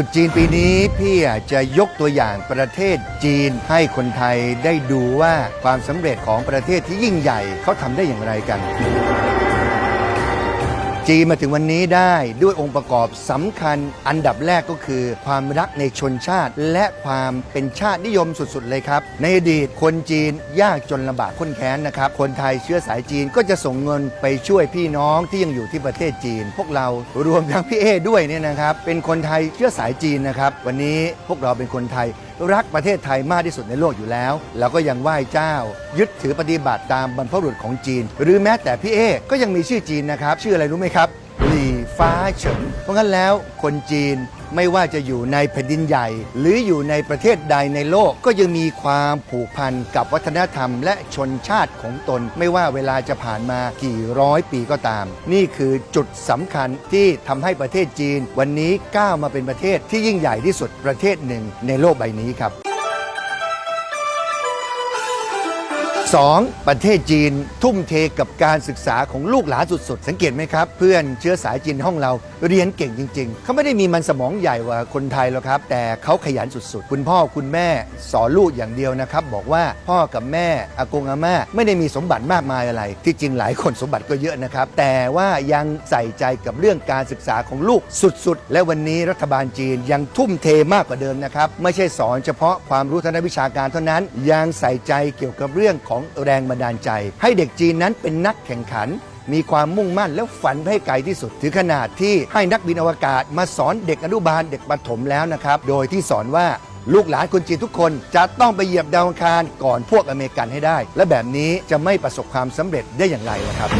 ตรุดจีนปีนี้พี่จะยกตัวอย่างประเทศจีนให้คนไทยได้ดูว่าความสำเร็จของประเทศที่ยิ่งใหญ่เขาทำได้อย่างไรกัน จีนมาถึงวันนี้ได้ด้วยองค์ประกอบสำคัญอันดับแรกก็คือ ความรักในชนชาติ และความเป็นชาตินิยมสุดๆเลยครับ ในอดีตคนจีนยากจนลำบากข้นแค้นนะครับ คนไทยเชื้อสายจีนก็จะส่งเงินไปช่วยพี่น้องที่ยังอยู่ที่ประเทศจีน พวกเรารวมทั้งพี่เอด้วยเนี่ยนะครับ เป็นคนไทยเชื้อสายจีนนะครับ วันนี้พวกเราเป็นคนไทย รักประเทศไทยมากที่สุดในโลกอยู่แล้ว แล้วก็ยังไหว้เจ้า ยึดถือปฏิบัติตามบรรพบุรุษของจีน หรือแม้แต่พี่เอก็ยังมีชื่อจีนนะครับ ชื่ออะไรรู้ไหมครับหลี่ฟ้าเฉินเพราะงั้นแล้วคนจีน ไม่ว่าจะอยู่ในแผ่นดินใหญ่ หรืออยู่ในประเทศใดในโลกก็ยังมีความผูกพันกับวัฒนธรรม และชนชาติของตน ไม่ว่าเวลาจะผ่านมากี่ร้อยปีก็ตาม นี่คือจุดสำคัญที่ทำให้ประเทศจีน วันนี้ก้าวมาเป็นประเทศที่ยิ่งใหญ่ที่สุดประเทศหนึ่งในโลกใบนี้ครับ 2. ประเทศจีนทุ่มเทกับการศึกษาของลูกหลานสุดๆ สังเกตไหมครับ เพื่อนเชื้อสายจีนห้องเราเรียนเก่งจริง ๆ เขาไม่ได้มีมันสมองใหญ่กว่าคนไทยหรอกครับ แต่เขาขยันสุดๆ คุณพ่อคุณแม่สอนลูกอย่างเดียวนะครับ บอกว่าพ่อกับแม่อากงอาม่าไม่ได้มีสมบัติมากมายอะไร ที่จริงหลายคนสมบัติก็เยอะนะครับ แต่ว่ายังใส่ใจกับเรื่องการศึกษาของลูกสุดๆ และวันนี้รัฐบาลจีนยังทุ่มเทมากกว่าเดิมนะครับไม่ใช่สอนเฉพาะความรู้ทางด้านวิชาการเท่านั้นยังใส่ใจเกี่ยวกับเรื่องของแรงบันดาลใจ ให้เด็กจีนนั้นเป็นนักแข่งขัน มีความมุ่งมั่นแล้วฝันไปให้ไกลที่สุด ถึงขนาดที่ให้นักบินอวกาศมาสอนเด็กอนุบาลเด็กประถมแล้วนะครับ โดยที่สอนว่าลูกหลานคนจีนทุกคนจะต้องไปเหยียบดาวอังคารก่อนพวกอเมริกันให้ได้ และแบบนี้จะไม่ประสบความสำเร็จได้อย่างไรนะครับ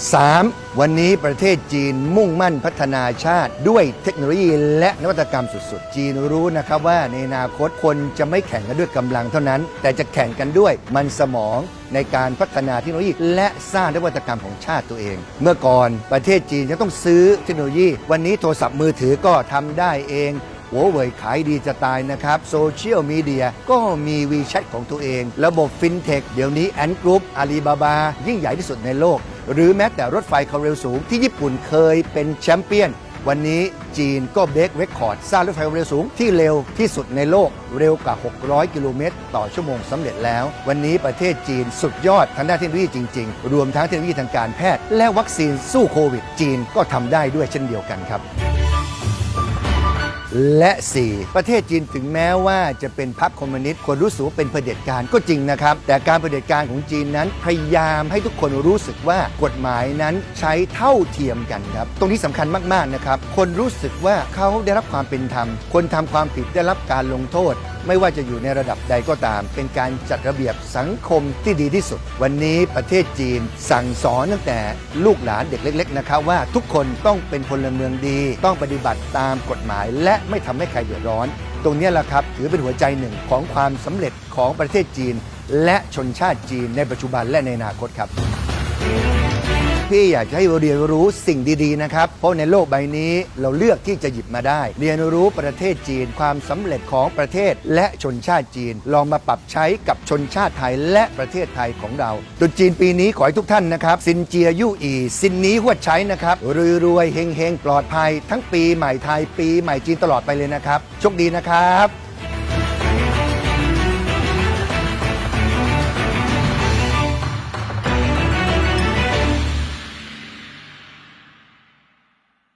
3. วันนี้ประเทศจีนมุ่งมั่นพัฒนาชาติด้วยเทคโนโลยีและนวัตกรรมสุดๆ จีนรู้นะครับว่าในอนาคตคนจะไม่แข่งกันด้วยกำลังเท่านั้น แต่จะแข่งกันด้วยมันสมองในการพัฒนาเทคโนโลยี และสร้างนวัตกรรมของชาติตัวเอง เมื่อก่อนประเทศจีนจะต้องซื้อเทคโนโลยี วันนี้โทรศัพท์มือถือก็ทำได้เองหัวเว่ยขายดีจะตายนะครับ โซเชียลมีเดียก็มีวีแชทของตัวเอง ระบบฟินเทคเดี๋ยวนี้แอนกรุ๊ปอาลีบาบา ยิ่งใหญ่ที่สุดในโลก หรือแม้แต่รถไฟความเร็วสูงที่ญี่ปุ่นเคยเป็นแชมเปี้ยน วันนี้จีนก็เบรกเรคคอร์ดสร้างรถไฟความเร็วสูงที่เร็วที่สุดในโลกเร็วกว่า 600 กิโลเมตร ต่อชั่วโมงสำเร็จแล้ว วันนี้ประเทศจีนสุดยอดทางด้านเทคโนโลยีจริง ๆ รวมทั้งเทคโนโลยีทางการแพทย์ และวัคซีนสู้โควิด จีนก็ทำได้ด้วยเช่นเดียวกันครับ และ 4 ประเทศจีนถึงแม้ว่าจะเป็นพรรคคอมมิวนิสต์คนรู้สึกว่าเป็นเผด็จการก็จริงนะครับ แต่การเผด็จการของจีนนั้น พยายามให้ทุกคนรู้สึกว่ากฎหมายนั้นใช้เท่าเทียมกันครับ ตรงนี้สำคัญมาก ๆ นะครับ คนรู้สึกว่าเขาได้รับความเป็นธรรม คนทำความผิดได้รับการลงโทษ ไม่ว่าจะอยู่ในระดับใดก็ตาม เป็นการจัดระเบียบสังคมที่ดีที่สุด วันนี้ประเทศจีนสั่งสอนตั้งแต่ลูกหลานเด็กเล็ก ๆ นะครับว่าทุกคนต้องเป็นพลเมืองดี ต้องปฏิบัติตามกฎหมาย และไม่ทำให้ใครเดือดร้อน ตรงนี้แหละครับถือเป็นหัวใจหนึ่งของความสำเร็จของประเทศจีน และชนชาติจีนในปัจจุบันและในอนาคตครับ พี่อยากจะให้เรียนรู้สิ่งดีๆนะครับ เพราะในโลกใบนี้เราเลือกที่จะหยิบมาได้ เรียนรู้ประเทศจีนความสำเร็จของประเทศและชนชาติจีน ลองมาปรับใช้กับชนชาติไทยและประเทศไทยของเราตุจีนปีนี้ขอให้ทุกท่านนะครับสินเจียยู่อีสินนี้หัวใช้นะครับรวยรวยๆเฮงเฮงปลอดภัย ทั้งปีใหม่ไทยปีใหม่จีนตลอดไปเลยนะครับโชคดีนะครับ